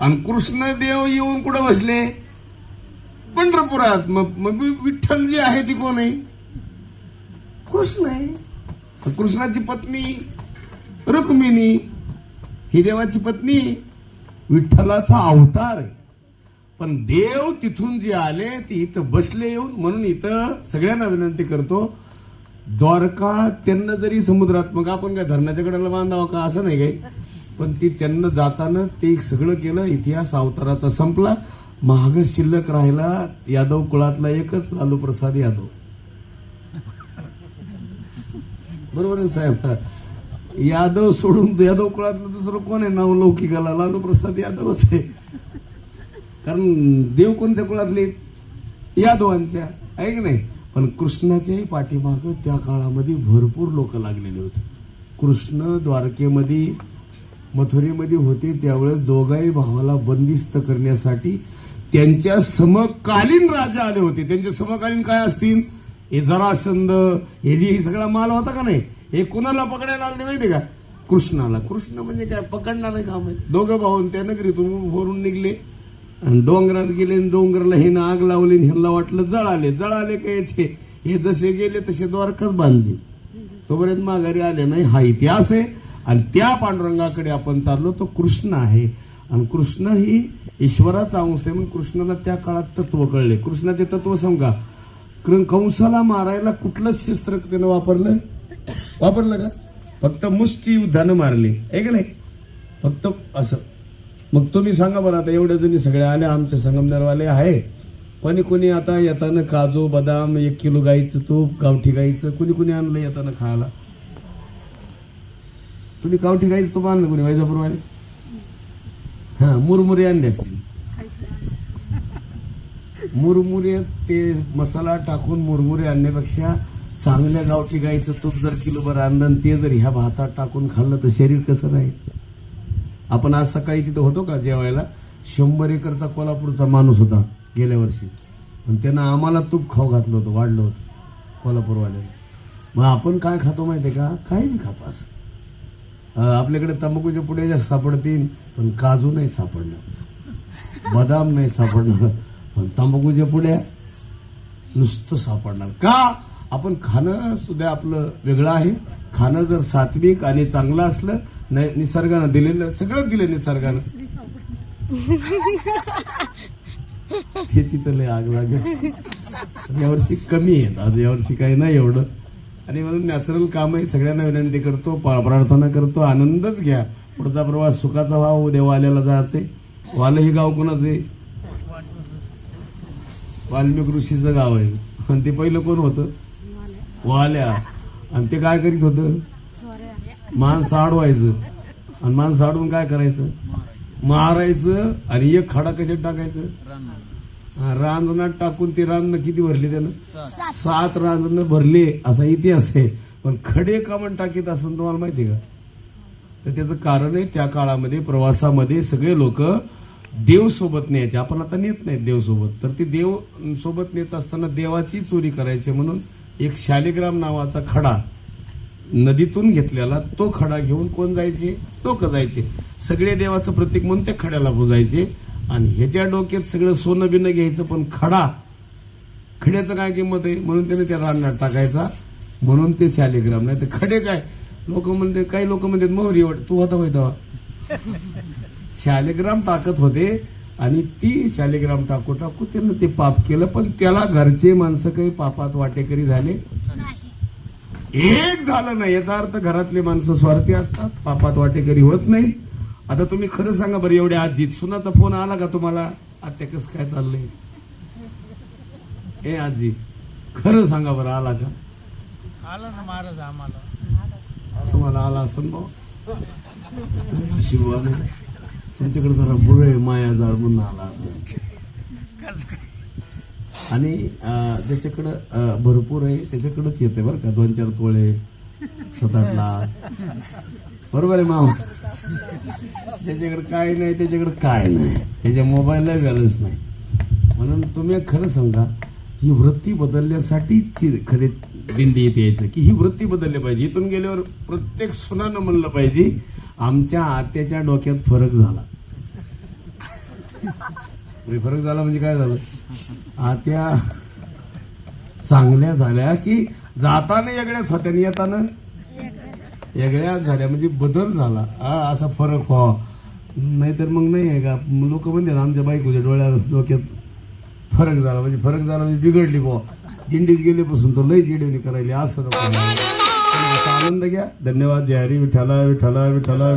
आणि कृष्णदेव येऊन कुठं बसले? पंढरपुरात. मग मग विठ्ठल जी आहे ती कोण आहे? कृष्ण आहे. कृष्णाची पत्नी रुक्मिणी. ही देवाची पत्नी विठ्ठलाचा अवतार आहे. पण देव तिथून जे आले ते इथं बसले येऊन म्हणून इथं सगळ्यांना विनंती करतो द्वारका त्यांना जरी समुद्रात मग आपण काय धरणाच्या कडेला बांधावं का? असं नाही काही पण ती त्यांना जाताना ते सगळं केलं इतिहास अवताराचा संपला. महाग शिल्लक राहिला यादव कुळातला एकच लालू प्रसाद यादव. बरोबर आहे साहेब? यादव सोडून यादव कुळातलं दुसरं कोण आहे? नाव लौकिकाला लालू प्रसाद यादवच आहे. कारण देव कोणत्या कुळातले? यादवांच्या आहे की नाही? पण कृष्णाच्याही पाठीमाग त्या काळामध्ये भरपूर लोक लागलेले होते. कृष्ण द्वारकेमध्ये मथुरेमध्ये होते त्यावेळेस दोघाही भावाला बंदिस्त करण्यासाठी त्यांच्या समकालीन राजा आले होते. त्यांचे समकालीन काय असतील? हे जरासंध हे जे हे सगळा माल होता का नाही? हे कुणाला पकडायला आले माहिती का? कृष्णाला. कृष्ण म्हणजे काय? पकडणार काम आहे दोघं भाऊन त्या नगरीतून भरून निघले आणि डोंगरात गेले आणि डोंगराला हे आग लावली आणि ह्यांना वाटलं जळाले जळाले काय हे जसे गेले तसे द्वारकाच बांधली. तोपर्यंत माघारी आले नाही. हा इतिहास आहे. आणि त्या पांडुरंगाकडे आपण चाललो तो कृष्ण आहे. आणि कृष्ण ही ईश्वराचा अंश आहे म्हणून कृष्णाला त्या काळात तत्व कळले. कृष्णाचे तत्व सांगा. कारण कंसाला मारायला कुठलंच शस्त्र त्यानं वापरलं? वापरलं का? फक्त मुष्टी युद्धानं मारली. आहे का नाही? फक्त असं. मग तुम्ही सांगा बरं आता एवढ्या जणी सगळ्या आल्या आमचे संगमनेरवाले आहे. कोणी कोणी आता येताना काजू बदाम एक किलो गाईचं तूप गावठी गाईचं कोणी कोणी आणलं येताना खायला? तुम्ही गावठी गाईचं तूप आणलं कोणी वैजापूरवाले? हा मुरमुरे आणले असतील. मुरमुरे ते मसाला टाकून मुरमुरे आणण्यापेक्षा चांगल्या गावठी गाईचं तूप जर किलो बरं आणलं आणि ते जर ह्या भातात टाकून खाल्लं तर शरीर कसं राहील? आपण आज सकाळी तिथं होतो का जेवायला? शंभर एकरचा कोल्हापूरचा माणूस होता गेल्या वर्षी. पण त्यानं आम्हाला तूप खाऊ घातलं होतं वाढलं होतं कोल्हापूरवाल्याला मग आपण काय खातो माहिती आहे का? काही नाही खातो असं. आपल्याकडे तंबाखूच्या पुढे जास्त सापडतील पण काजू नाही सापडणार. बदाम नाही सापडणार. पण तंबाखूच्या पुढे नुसतं सापडणार. का? आपण खाणं सुद्धा आपलं वेगळं आहे. खाणं जर सात्विक आणि चांगलं असलं नाही निसर्गानं दिलेलं सगळं दिलं निसर्गानं. त्याची तर लय आग लागेल. यावर्षी कमी आहेत. आज यावर्षी काही नाही एवढं. आणि म्हणून नॅचरल काम आहे सगळ्यांना विनंती करतो प्रार्थना करतो आनंदच घ्या. पुढचा प्रवास सुखाचा व्हावं उद्या वाल्याला जायचे वालं हे गाव कोणाचं आहे? वाल्मिक ऋषीचं गाव आहे. आणि ते पहिलं कोण होतं? वाल्या. आणि ते काय करीत होतं? माणसं साडवायचं. आणि माणसं अडवून काय करायचं? मारायचं. आणि एक खडा कशात टाकायचं? रांजणात टाकून ते रांजणं किती भरले त्यानं? सात. रांजणं भरले असा इतिहास आहे. पण खडे का म्हणून टाकीत असं तुम्हाला माहिती का? तर त्याचं कारण आहे त्या काळामध्ये प्रवासामध्ये सगळे लोक देव सोबत न्यायचे. आपण आता नेत नाहीत देव सोबत तर ते देव सोबत नेत असताना देवाची चोरी करायची म्हणून एक शालिग्राम नावाचा खडा नदीतून घेतलेला तो खडा घेऊन कोण जायचे? लोक जायचे. सगळे देवाचं प्रतीक म्हणून त्या खड्याला पुजायचे आणि ह्याच्या डोक्यात सगळं सोनं बिनं घ्यायचं पण खडा. खड्याचं काय किंमत आहे? म्हणून त्याने त्या रानात टाकायचा. म्हणून ते शालिग्राम. नाही तर खडे काय? लोक म्हणते काही लोक म्हणतात मोहरी एवढ तू होता होय तेव्हा. शालिग्राम टाकत होते आणि ती शालिग्राम टाकू टाकू त्यानं ते पाप केलं पण त्याला घरचे माणसं काही पापात वाटेकरी झाले. एक झालं नाही. याचा अर्थ घरातले माणसं स्वार्थी असतात पापात वाटेकरी होत नाही. आता तुम्ही खरं सांगा बरं एवढ्या आजीत सुनाचा फोन आला का तुम्हाला? आत्या कसं काय चाललंय? ए आजी खरं सांगा बरं आला का? आला ना महाराज आम्हाला. तुम्हाला आला असं भाऊ? शिवा त्यांच्याकडे जरा बुरं आहे माया जाळ म्हणून आला असं आणि त्याच्याकडं भरपूर आहे. त्याच्याकडेच येते बरं का दोन चार तोळे सात आठ लाख बरोबर आहे मामा? त्याच्याकडे काय नाही त्याच्याकडे काय नाही. त्याच्या मोबाईलला बॅलन्स नाही. म्हणून तुम्ही खरं सांगा ही वृत्ती बदलण्यासाठी खरे दिंडी येते यायचं की ही वृत्ती बदलली पाहिजे. इथून गेल्यावर प्रत्येक सुनानं म्हणलं पाहिजे आमच्या आत्याच्या डोक्यात फरक झाला. म्हणजे फरक झाला म्हणजे काय झालं? आत्या चांगल्या झाल्या की जाताना वेगळ्याच होत्या आणि येताना वेगळ्या झाल्या म्हणजे बदल झाला. हा असा फरक व्हावा नाहीतर मग नाही आहे का? लोक म्हणते ना आमच्या बायकोच्या डोळ्या डोक्यात फरक झाला. म्हणजे फरक झाला म्हणजे बिघडली बुवा. दिंडीत गेल्यापासून तो लई चिडवणी करायली. असा आनंद घ्या. धन्यवाद. जय हरी. विठाला विठाला विठाला